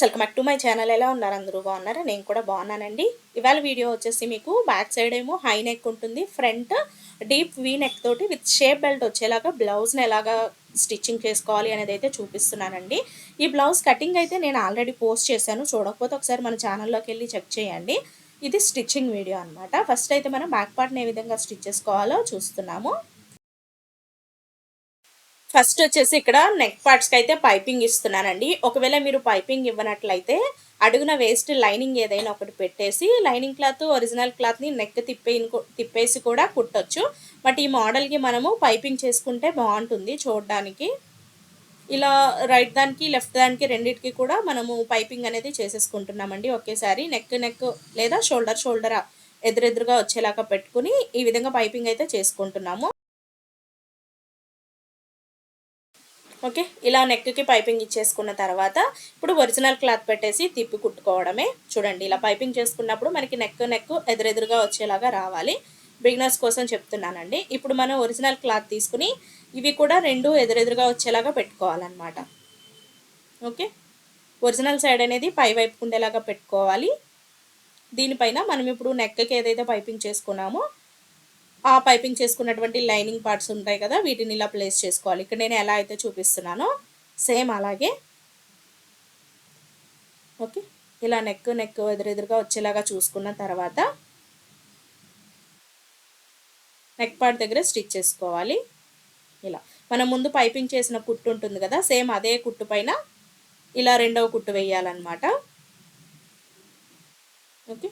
Welcome back to my channel. ఎలా ఉన్నారు? అందరూ బాగున్నారా? నేను కూడా బాగున్నానండి. ఇవాళ వీడియో వచ్చేసి మీకు బ్యాక్ సైడ్ ఏమో హై నెక్ ఉంటుంది. ఫ్రంట్ డీప్ వీ నెక్ తోటి విత్ షేప్ బెల్ట్ వచ్చేలాగా బ్లౌజ్ని ఎలాగా స్టిచ్చింగ్ చేసుకోవాలి అనేది అయితే చూపిస్తున్నానండి. ఈ బ్లౌజ్ కటింగ్ అయితే నేను ఆల్రెడీ పోస్ట్ చేశాను. చూడకపోతే ఒకసారి మన ఛానల్లోకి వెళ్ళి చెక్ చేయండి. ఇది స్టిచ్చింగ్ వీడియో అనమాట ఫస్ట్ అయితే మనం బ్యాక్ పార్ట్ని ఏ విధంగా స్టిచ్ చేసుకోవాలో చూస్తున్నాము. ఫస్ట్ వచ్చేసి ఇక్కడ నెక్ పార్ట్స్కి అయితే పైపింగ్ ఇస్తున్నానండి. ఒకవేళ మీరు పైపింగ్ ఇవ్వనట్లయితే అడుగున వేస్ట్ లైనింగ్ ఏదైనా ఒకటి పెట్టేసి లైనింగ్ క్లాత్ ఒరిజినల్ క్లాత్ని నెక్ తిప్పే తిప్పేసి కూడా కుట్టొచ్చు. బట్ ఈ మోడల్కి మనము పైపింగ్ చేసుకుంటే బాగుంటుంది చూడడానికి. ఇలా రైట్ దానికి లెఫ్ట్ దానికి రెండింటికి కూడా మనము పైపింగ్ అనేది చేసేసుకుంటున్నామండి. ఒకేసారి నెక్ నెక్ లేదా షోల్డర్ షోల్డర్ ఎదురెదురుగా వచ్చేలాగా పెట్టుకుని ఈ విధంగా పైపింగ్ అయితే చేసుకుంటున్నాము. ఓకే? ఇలా నెక్కి పైపింగ్ ఇచ్చేసుకున్న తర్వాత ఇప్పుడు ఒరిజినల్ క్లాత్ పెట్టేసి తిప్పి కుట్టుకోవడమే. చూడండి ఇలా పైపింగ్ చేసుకున్నప్పుడు మనకి నెక్ నెక్ ఎదురెదురుగా వచ్చేలాగా రావాలి. బిగినర్స్ కోసం చెప్తున్నానండి. ఇప్పుడు మనం ఒరిజినల్ క్లాత్ తీసుకుని ఇవి కూడా రెండు ఎదురెదురుగా వచ్చేలాగా పెట్టుకోవాలన్నమాట. ఓకే? ఒరిజినల్ సైడ్ అనేది పై వైపు ఉండేలాగా పెట్టుకోవాలి. దీనిపైన మనం ఇప్పుడు నెక్కి ఏదైతే పైపింగ్ చేసుకున్నామో ఆ పైపింగ్ చేసుకున్నటువంటి లైనింగ్ పార్ట్స్ ఉంటాయి కదా వీటిని ఇలా ప్లేస్ చేసుకోవాలి. ఇక్కడ నేను ఎలా అయితే చూపిస్తున్నానో సేమ్ అలాగే. ఓకే ఇలా నెక్ నెక్ ఎదురెదురుగా వచ్చేలాగా చూసుకున్న తర్వాత నెక్ పార్ట్ దగ్గర స్టిచ్ చేసుకోవాలి. ఇలా మనం ముందు పైపింగ్ చేసిన కుట్టు ఉంటుంది కదా సేమ్ అదే కుట్టు పైన ఇలా రెండవ కుట్టు వేయాలన్నమాట. ఓకే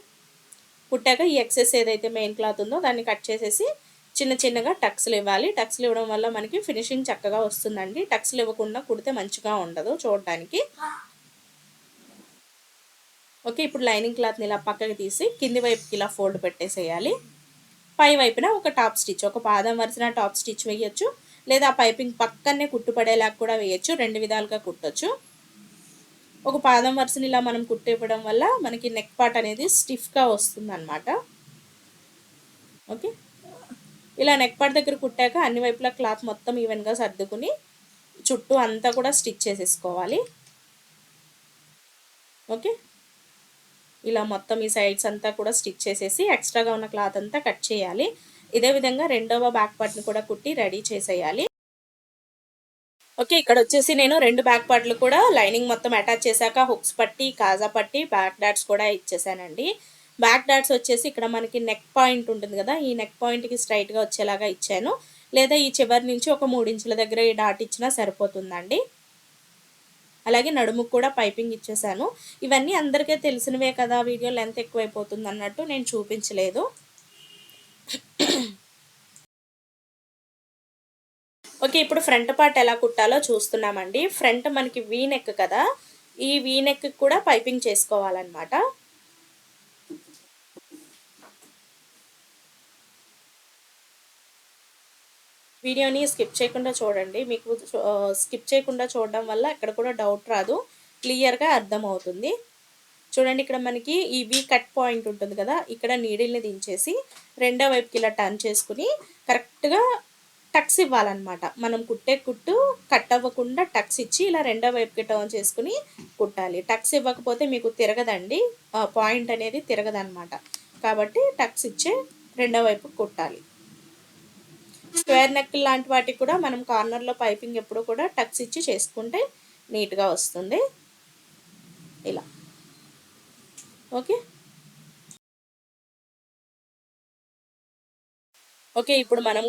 కుట్టాక ఈ ఎక్సెస్ ఏదైతే మెయిన్ క్లాత్ ఉందో దాన్ని కట్ చేసేసి చిన్న చిన్నగా టక్స్లు ఇవ్వాలి. టక్స్లు ఇవ్వడం వల్ల మనకి ఫినిషింగ్ చక్కగా వస్తుందండి. టక్స్లు ఇవ్వకుండా కుడితే మంచిగా ఉండదు చూడడానికి ఓకే ఇప్పుడు లైనింగ్ క్లాత్ని ఇలా పక్కకి తీసి కింది వైపుకి ఇలా ఫోల్డ్ పెట్టేసేయాలి. పై వైపున ఒక టాప్ స్టిచ్ ఒక పాదం వరిసిన టాప్ స్టిచ్ వేయచ్చు. లేదా పైపింగ్ పక్కనే కుట్టుపడేలాగా కూడా వేయచ్చు. రెండు విధాలుగా కుట్టచ్చు. ఒక పాదం వరుసని ఇలా మనం కుట్టివ్వడం వల్ల మనకి నెక్ పార్ట్ అనేది స్టిఫ్గా వస్తుంది అనమాట ఓకే ఇలా నెక్ పార్ట్ దగ్గర కుట్టాక అన్ని వైపులా క్లాత్ మొత్తం ఈవెన్గా సర్దుకుని చుట్టూ అంతా కూడా స్టిచ్ చేసేసుకోవాలి. ఓకే ఇలా మొత్తం ఈ సైడ్స్ అంతా కూడా స్టిచ్ చేసేసి ఎక్స్ట్రాగా ఉన్న క్లాత్ అంతా కట్ చేయాలి. ఇదే విధంగా రెండవ బ్యాక్ పార్ట్ని కూడా కుట్టి రెడీ చేసేయాలి. ఓకే ఇక్కడ వచ్చేసి నేను రెండు బ్యాక్ పార్ట్లు కూడా లైనింగ్ మొత్తం అటాచ్ చేశాక హుక్స్ పట్టి కాజా పట్టి బ్యాక్ డాట్స్ కూడా ఇచ్చేసానండి. బ్యాక్ డాట్స్ వచ్చేసి ఇక్కడ మనకి నెక్ పాయింట్ ఉంటుంది కదా ఈ నెక్ పాయింట్కి స్ట్రైట్గా వచ్చేలాగా ఇచ్చాను. లేదా ఈ చివరి నుంచి ఒక మూడించుల దగ్గర ఈ డాట్ ఇచ్చినా సరిపోతుందండి. అలాగే నడుముకు కూడా పైపింగ్ ఇచ్చేసాను. ఇవన్నీ అందరికీ తెలిసినవే కదా వీడియో లెంత్ ఎక్కువైపోతుంది అన్నట్టు నేను చూపించలేదు. ఓకే ఇప్పుడు ఫ్రంట్ పార్ట్ ఎలా కుట్టాలో చూస్తున్నామండి. ఫ్రంట్ మనకి వీ నెక్ కదా. ఈ వీ నెక్ కూడా పైపింగ్ చేసుకోవాలన్నమాట. వీడియోని స్కిప్ చేయకుండా చూడండి. మీకు స్కిప్ చేయకుండా చూడడం వల్ల ఎక్కడ కూడా డౌట్ రాదు. క్లియర్గా అర్థమవుతుంది. చూడండి ఇక్కడ మనకి ఈ వీ కట్ పాయింట్ ఉంటుంది కదా. ఇక్కడ నీడిల్ని దించేసి రెండో వైపుకి ఇలా టర్న్ చేసుకుని కరెక్ట్గా టక్స్ ఇవ్వాలన్నమాట. మనం కుట్టే కుట్టు కట్ అవ్వకుండా టక్స్ ఇచ్చి ఇలా రెండో వైపుకి టర్న్ చేసుకుని కుట్టాలి. టక్స్ ఇవ్వకపోతే మీకు తిరగదండి. పాయింట్ అనేది తిరగదనమాట కాబట్టి టక్స్ ఇచ్చే రెండో వైపు కుట్టాలి. స్క్వేర్ నెక్ లాంటి వాటికి కూడా మనం కార్నర్లో పైపింగ్ ఎప్పుడు కూడా టక్స్ ఇచ్చి చేసుకుంటే నీట్గా వస్తుంది. ఇలా. ఓకే? ఓకే ఇప్పుడు మనం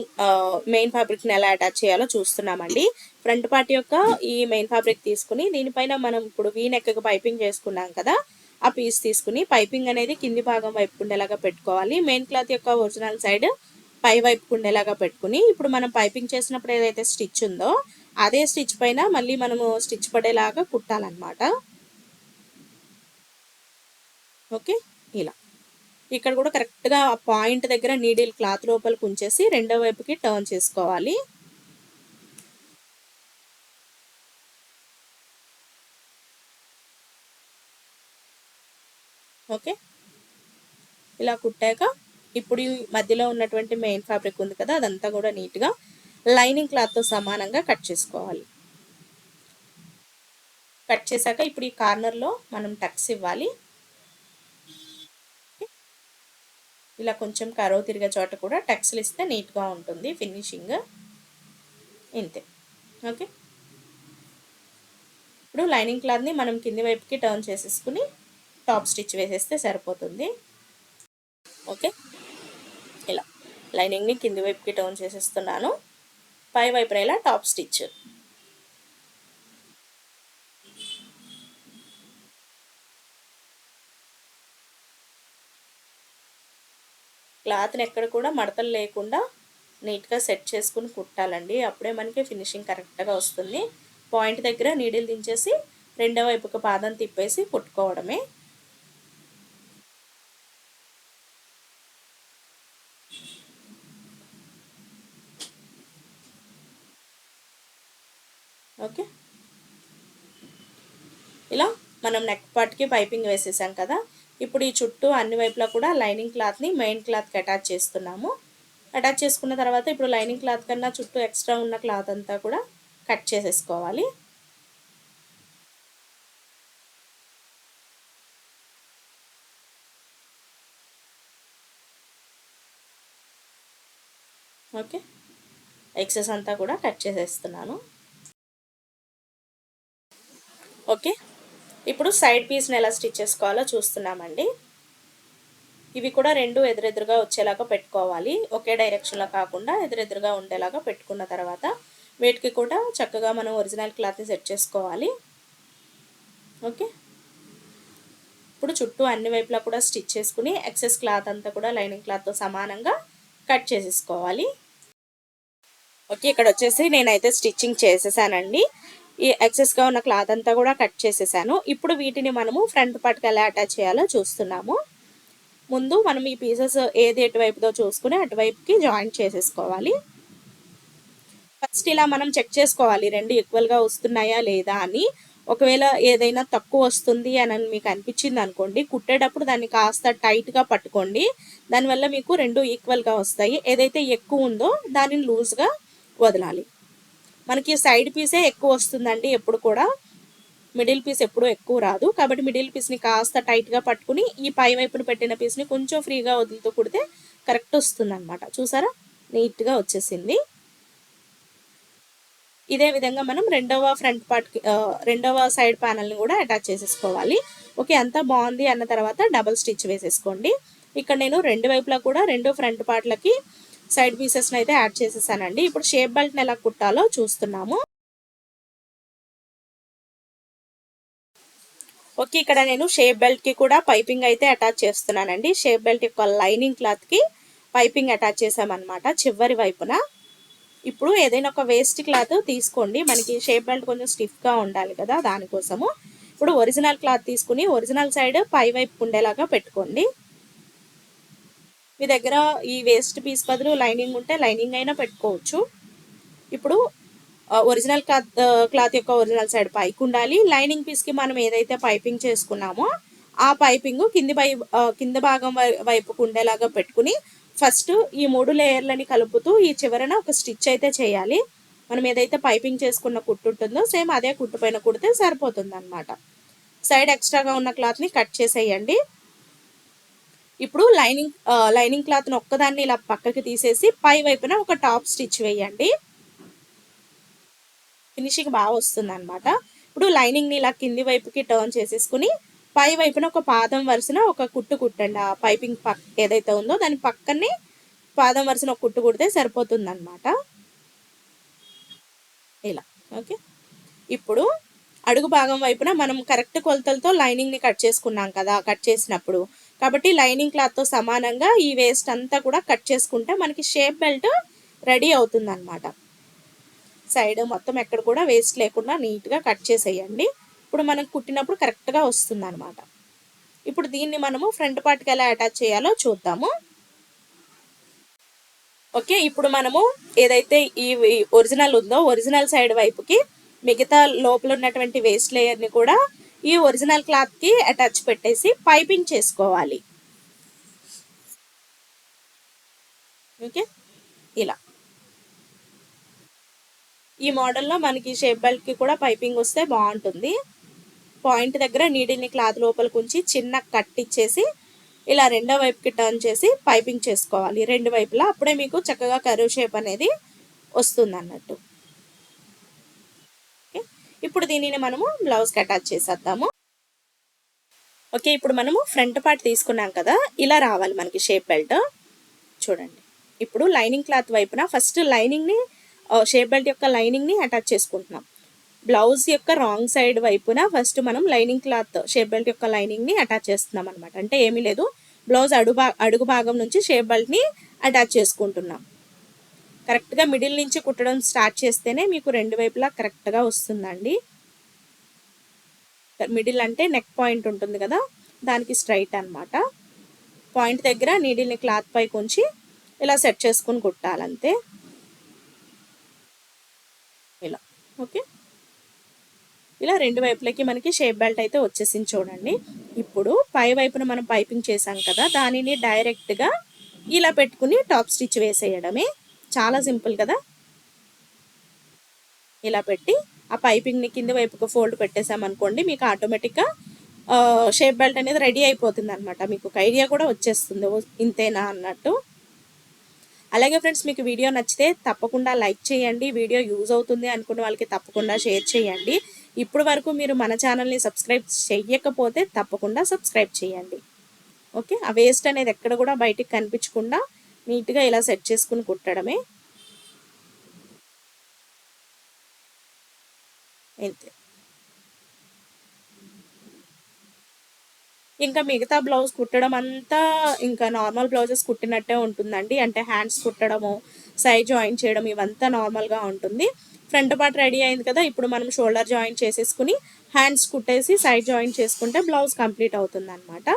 మెయిన్ ఫ్యాబ్రిక్ని ఎలా అటాచ్ చేయాలో చూస్తున్నామండి. ఫ్రంట్ పార్ట్ యొక్క ఈ మెయిన్ ఫ్యాబ్రిక్ తీసుకుని దీనిపైన మనం ఇప్పుడు వీ నెక్ పైపింగ్ చేసుకున్నాం కదా ఆ పీస్ తీసుకుని పైపింగ్ అనేది కింది భాగం వైపు ఉండేలాగా పెట్టుకోవాలి. మెయిన్ క్లాత్ యొక్క ఒరిజినల్ సైడ్ పై వైపు ఉండేలాగా పెట్టుకుని ఇప్పుడు మనం పైపింగ్ చేసినప్పుడు ఏదైతే స్టిచ్ ఉందో అదే స్టిచ్ పైన మళ్ళీ మనము స్టిచ్ పడేలాగా కుట్టాలన్నమాట. ఓకే ఇలా. ఇక్కడ కూడా కరెక్ట్గా ఆ పాయింట్ దగ్గర నీడిల్ క్లాత్ లోపలికి ఉంచేసి రెండో వైపుకి టర్న్ చేసుకోవాలి. ఓకే. ఇలా కుట్టాక ఇప్పుడు మధ్యలో ఉన్నటువంటి మెయిన్ ఫ్యాబ్రిక్ ఉంది కదా అదంతా కూడా నీట్గా లైనింగ్ క్లాత్తో సమానంగా కట్ చేసుకోవాలి. కట్ చేశాక ఇప్పుడు ఈ కార్నర్లో మనం టక్స్ ఇవ్వాలి. ఇలా కొంచెం కరవు తిరిగే చోట కూడా టక్స్లు ఇస్తే నీట్గా ఉంటుంది ఫినిషింగ్. ఇంతే. ఓకే? ఇప్పుడు లైనింగ్ క్లాత్ని మనం కింది వైపుకి టర్న్ చేసేసుకుని టాప్ స్టిచ్ వేసేస్తే సరిపోతుంది. ఓకే? ఇలా. లైనింగ్ని కింది వైపుకి టర్న్ చేసేస్తున్నాను. పై వైపున ఇలా టాప్ స్టిచ్. క్లాత్ని ఎక్కడ కూడా మడతలు లేకుండా నీట్గా సెట్ చేసుకుని కుట్టాలండి. అప్పుడే మనకి ఫినిషింగ్ కరెక్ట్గా వస్తుంది. పాయింట్ దగ్గర నీడిల్ దించేసి రెండో వైపుకి పాదం తిప్పేసి కుట్టుకోవడమే. ఓకే. ఇలా మనం నెక్ పార్ట్కి పైపింగ్ వేసేసాం కదా. ఇప్పుడు ఈ చుట్టూ అన్ని వైపులా కూడా లైనింగ్ క్లాత్ని మెయిన్ క్లాత్కి అటాచ్ చేస్తున్నాము. అటాచ్ చేసుకున్న తర్వాత ఇప్పుడు లైనింగ్ క్లాత్ కన్నా చుట్టూ ఎక్స్ట్రా ఉన్న క్లాత్ అంతా కూడా కట్ చేసేసుకోవాలి. ఓకే. ఎక్సెస్ అంతా కూడా కట్ చేసేస్తున్నాను. ఓకే. ఇప్పుడు సైడ్ పీస్ని ఎలా స్టిచ్ చేసుకోవాలో చూస్తున్నామండి. ఇవి కూడా రెండు ఎదురెదురుగా వచ్చేలాగా పెట్టుకోవాలి. ఒకే డైరెక్షన్లో కాకుండా ఎదురెదురుగా ఉండేలాగా పెట్టుకున్న తర్వాత వీటికి కూడా చక్కగా మనం ఒరిజినల్ క్లాత్ని సెట్ చేసుకోవాలి. ఓకే? ఇప్పుడు చుట్టూ అన్ని వైపులా కూడా స్టిచ్ చేసుకుని ఎక్సెస్ క్లాత్ అంతా కూడా లైనింగ్ క్లాత్తో సమానంగా కట్ చేసేసుకోవాలి. ఓకే ఇక్కడ వచ్చేసి నేనైతే స్టిచ్చింగ్ చేసేసానండి. ఈ ఎక్సెస్గా ఉన్న క్లాత్ అంతా కూడా కట్ చేసేసాను. ఇప్పుడు వీటిని మనము ఫ్రంట్ పార్ట్కి ఎలా అటాచ్ చేయాలో చూస్తున్నాము. ముందు మనం ఈ పీసెస్ ఏది ఎటువైపుదో చూసుకుని అటువైపుకి జాయింట్ చేసేసుకోవాలి. ఫస్ట్ ఇలా మనం చెక్ చేసుకోవాలి రెండు ఈక్వల్గా వస్తున్నాయా లేదా అని. ఒకవేళ ఏదైనా తక్కువ వస్తుంది అని మీకు అనిపించింది అనుకోండి కుట్టేటప్పుడు దాన్ని కాస్త టైట్గా పట్టుకోండి. దానివల్ల మీకు రెండు ఈక్వల్గా వస్తాయి. ఏదైతే ఎక్కువ ఉందో దానిని లూజ్గా వదలాలి. మనకి సైడ్ పీసే ఎక్కువ వస్తుందండి ఎప్పుడు కూడా. మిడిల్ పీస్ ఎప్పుడూ ఎక్కువ రాదు. కాబట్టి మిడిల్ పీస్ని కాస్త టైట్గా పట్టుకుని ఈ పై వైపున పెట్టిన పీస్ని కొంచెం ఫ్రీగా వదులుతూ కుడితే కరెక్ట్ వస్తుంది అనమాట చూసారా? నీట్గా వచ్చేసింది. ఇదే విధంగా మనం రెండవ ఫ్రంట్ పార్ట్కి రెండవ సైడ్ ప్యానల్ని కూడా అటాచ్ చేసేసుకోవాలి. ఓకే అంతా బాగుంది అన్న తర్వాత డబల్ స్టిచ్ వేసేసుకోండి. ఇక్కడ నేను రెండు వైపులా కూడా రెండు ఫ్రంట్ పార్ట్లకి సైడ్ పీసెస్ని అయితే యాడ్ చేసేసానండి. ఇప్పుడు షేప్ బెల్ట్ని ఎలా కుట్టాలో చూస్తున్నాము. ఓకే ఇక్కడ నేను షేప్ బెల్ట్కి కూడా పైపింగ్ అయితే అటాచ్ చేస్తున్నానండి. షేప్ బెల్ట్ యొక్క లైనింగ్ క్లాత్కి పైపింగ్ అటాచ్ చేసామన్నమాట చివరి వైపున. ఇప్పుడు ఏదైనా ఒక వేస్ట్ క్లాత్ తీసుకోండి. మనకి షేప్ బెల్ట్ కొంచెం స్టిఫ్గా ఉండాలి కదా దానికోసము. ఇప్పుడు ఒరిజినల్ క్లాత్ తీసుకుని ఒరిజినల్ సైడ్ పై వైపు ఉండేలాగా పెట్టుకోండి. మీ దగ్గర ఈ వేస్ట్ పీస్ బదులు లైనింగ్ ఉంటే లైనింగ్ అయినా పెట్టుకోవచ్చు. ఇప్పుడు ఒరిజినల్ క్లాత్ క్లాత్ యొక్క ఒరిజినల్ సైడ్ పైకి ఉండాలి. లైనింగ్ పీస్కి మనం ఏదైతే పైపింగ్ చేసుకున్నామో ఆ పైపింగ్ కింది వై కింద భాగం వైపుకు ఉండేలాగా పెట్టుకుని ఫస్ట్ ఈ మూడు లేయర్లని కలుపుతూ ఈ చివరన ఒక స్టిచ్ అయితే చేయాలి. మనం ఏదైతే పైపింగ్ చేసుకున్న కుట్టు ఉంటుందో సేమ్ అదే కుట్టు పైన కుడితే సరిపోతుంది అనమాట సైడ్ ఎక్స్ట్రాగా ఉన్న క్లాత్ని కట్ చేసేయండి. ఇప్పుడు లైనింగ్ లైనింగ్ క్లాత్ని ఒక్కదాన్ని ఇలా పక్కకి తీసేసి పై వైపున ఒక టాప్ స్టిచ్ వేయండి. ఫినిషింగ్ బాగా వస్తుంది అనమాట ఇప్పుడు లైనింగ్ని ఇలా కింది వైపుకి టర్న్ చేసేసుకుని పై వైపున ఒక పాదం వరుసన ఒక కుట్టు కుట్టండి. ఆ పైపింగ్ పక్ ఏదైతే ఉందో దాని పక్కనే పాదం వరుసన ఒక కుట్టు కుడితే సరిపోతుంది అనమాట ఇలా ఓకే. ఇప్పుడు అడుగు భాగం వైపున మనం కరెక్ట్ కొలతలతో లైనింగ్ని కట్ చేసుకున్నాం కదా కట్ చేసినప్పుడు కాబట్టి లైనింగ్ క్లాత్తో సమానంగా ఈ వేస్ట్ అంతా కూడా కట్ చేసుకుంటే మనకి షేప్ బెల్ట్ రెడీ అవుతుంది అనమాట సైడ్ మొత్తం ఎక్కడ కూడా వేస్ట్ లేకుండా నీట్గా కట్ చేసేయండి. ఇప్పుడు మనం కుట్టినప్పుడు కరెక్ట్గా వస్తుంది అనమాట ఇప్పుడు దీన్ని మనము ఫ్రంట్ పార్ట్కి ఎలా అటాచ్ చేయాలో చూద్దాము. ఓకే ఇప్పుడు మనము ఏదైతే ఈ ఒరిజినల్ ఉందో ఒరిజినల్ సైడ్ వైపుకి మిగతా లోపల ఉన్నటువంటి వేస్ట్ లేయర్ని కూడా ఈ ఒరిజినల్ క్లాత్కి అటాచ్ పెట్టేసి పైపింగ్ చేసుకోవాలి. ఓకే? ఇలా. ఈ మోడల్లో మనకి షేప్ బెల్ట్కి కూడా పైపింగ్ వస్తే బాగుంటుంది. పాయింట్ దగ్గర నీడిల్ని క్లాత్ లోపలికి ఉంచి చిన్న కట్ ఇచ్చేసి ఇలా రెండో వైపుకి టర్న్ చేసి పైపింగ్ చేసుకోవాలి. రెండు వైపులా. అప్పుడే మీకు చక్కగా కరువు షేప్ అనేది వస్తుంది అన్నట్టు ఇప్పుడు దీనిని మనము బ్లౌజ్కి అటాచ్ చేసేద్దాము. ఓకే ఇప్పుడు మనము ఫ్రంట్ పార్ట్ తీసుకున్నాం కదా ఇలా రావాలి మనకి షేప్ బెల్ట్. చూడండి ఇప్పుడు లైనింగ్ క్లాత్ వైపున ఫస్ట్ లైనింగ్ని షేప్ బెల్ట్ యొక్క లైనింగ్ని అటాచ్ చేసుకుంటున్నాం. బ్లౌజ్ యొక్క రాంగ్ సైడ్ వైపున ఫస్ట్ మనం లైనింగ్ క్లాత్ షేప్ బెల్ట్ యొక్క లైనింగ్ని అటాచ్ చేస్తున్నాం అనమాట అంటే ఏమీ లేదు బ్లౌజ్ అడుగు అడుగు భాగం నుంచి షేప్ బెల్ట్ని అటాచ్ చేసుకుంటున్నాం. కరెక్ట్గా మిడిల్ నుంచి కుట్టడం స్టార్ట్ చేస్తేనే మీకు రెండు వైపులా కరెక్ట్గా వస్తుందండి. మిడిల్ అంటే నెక్ పాయింట్ ఉంటుంది కదా దానికి స్ట్రైట్ అనమాట పాయింట్ దగ్గర నీడిల్ని క్లాత్ పై ఉంచి ఇలా సెట్ చేసుకుని కుట్టాలంతే. ఇలా ఓకే. ఇలా రెండు వైపులకి మనకి షేప్ బెల్ట్ అయితే వచ్చేసింది చూడండి. ఇప్పుడు పై వైపున మనం పైపింగ్ చేసాం కదా దానిని డైరెక్ట్గా ఇలా పెట్టుకుని టాప్ స్టిచ్ వేసేయడమే. చాలా సింపుల్ కదా. ఇలా పెట్టి ఆ పైపింగ్ని కింద వైపుకు ఫోల్డ్ పెట్టేసామనుకోండి మీకు ఆటోమేటిక్గా షేప్ బెల్ట్ అనేది రెడీ అయిపోతుంది అనమాట మీకు ఒక ఐడియా కూడా వచ్చేస్తుంది ఇంతేనా అన్నట్టు. అలాగే ఫ్రెండ్స్ మీకు వీడియో నచ్చితే తప్పకుండా లైక్ చేయండి. వీడియో యూజ్ అవుతుంది అనుకున్న వాళ్ళకి తప్పకుండా షేర్ చేయండి. ఇప్పుడు వరకు మీరు మన ఛానల్ని సబ్స్క్రైబ్ చెయ్యకపోతే తప్పకుండా సబ్స్క్రైబ్ చేయండి. ఓకే? ఆ వేస్ట్ అనేది ఎక్కడ కూడా బయటికి కనిపించకుండా నీట్గా ఇలా సెట్ చేసుకుని కుట్టడమే. అంతే. ఇంకా మిగతా బ్లౌజ్ కుట్టడం అంతా ఇంకా నార్మల్ బ్లౌజెస్ కుట్టినట్టే ఉంటుందండి. అంటే హ్యాండ్స్ కుట్టడము సైడ్ జాయిన్ చేయడం ఇవంతా నార్మల్గా ఉంటుంది. ఫ్రంట్ పార్ట్ రెడీ అయింది కదా ఇప్పుడు మనం షోల్డర్ జాయిన్ చేసేసుకుని హ్యాండ్స్ కుట్టేసి సైడ్ జాయిన్ చేసుకుంటే బ్లౌజ్ కంప్లీట్ అవుతుంది అనమాట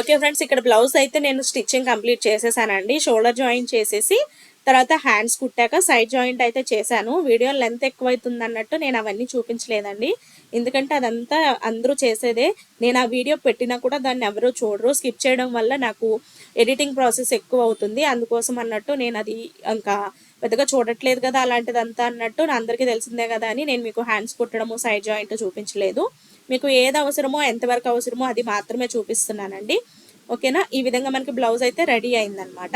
ఓకే ఫ్రెండ్స్ ఇక్కడ బ్లౌజ్ అయితే నేను స్టిచ్చింగ్ కంప్లీట్ చేసేసానండి. షోల్డర్ జాయిన్ చేసేసి తర్వాత హ్యాండ్స్ కుట్టాక సైడ్ జాయింట్ అయితే చేశాను. వీడియో లెంత్ ఎక్కువైతుంది అన్నట్టు నేను అవన్నీ చూపించలేదండి. ఎందుకంటే అదంతా అందరూ చేసేదే. నేను ఆ వీడియో పెట్టినా కూడా దాన్ని ఎవరూ చూడరు. స్కిప్ చేయడం వల్ల నాకు ఎడిటింగ్ ప్రాసెస్ ఎక్కువ అవుతుంది అందుకోసం అన్నట్టు నేను అది ఇంకా పెద్దగా చూడట్లేదు కదా అలాంటిదంతా అన్నట్టు అందరికీ తెలిసిందే కదా అని నేను మీకు హ్యాండ్స్ కుట్టడము సైడ్ జాయింట్ చూపించలేదు. మీకు ఏది అవసరమో ఎంతవరకు అవసరమో అది మాత్రమే చూపిస్తున్నానండి. ఓకేనా? ఈ విధంగా మనకి బ్లౌజ్ అయితే రెడీ అయిందనమాట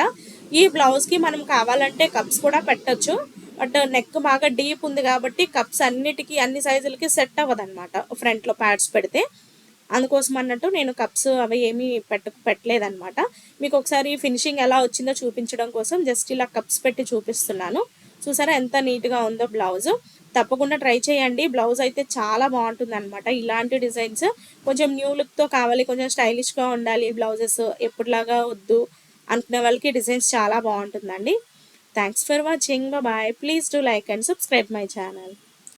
ఈ బ్లౌజ్కి మనం కావాలంటే కప్స్ కూడా పెట్టచ్చు. బట్ నెక్ బాగా డీప్ ఉంది కాబట్టి కప్స్ అన్నిటికీ అన్ని సైజులకి సెట్ అవ్వదనమాట ఫ్రంట్లో ప్యాడ్స్ పెడితే. అందుకోసం అన్నట్టు నేను కప్స్ అవి ఏమీ పెట్ట పెట్టలేదనమాట మీకు ఒకసారి ఫినిషింగ్ ఎలా వచ్చిందో చూపించడం కోసం జస్ట్ ఇలా కప్స్ పెట్టి చూపిస్తున్నాను. చూసారా ఎంత నీట్గా ఉందో బ్లౌజు. తప్పకుండా ట్రై చేయండి. బ్లౌజ్ అయితే చాలా బాగుంటుంది అనమాట ఇలాంటి డిజైన్స్ కొంచెం న్యూ లుక్తో కావాలి కొంచెం స్టైలిష్గా ఉండాలి బ్లౌజెస్. ఎప్పుడులాగా వద్దు అనుకునే వాళ్ళకి డిజైన్స్ చాలా బాగుంటుందండి. Thanks for watching bye please do like and subscribe my channel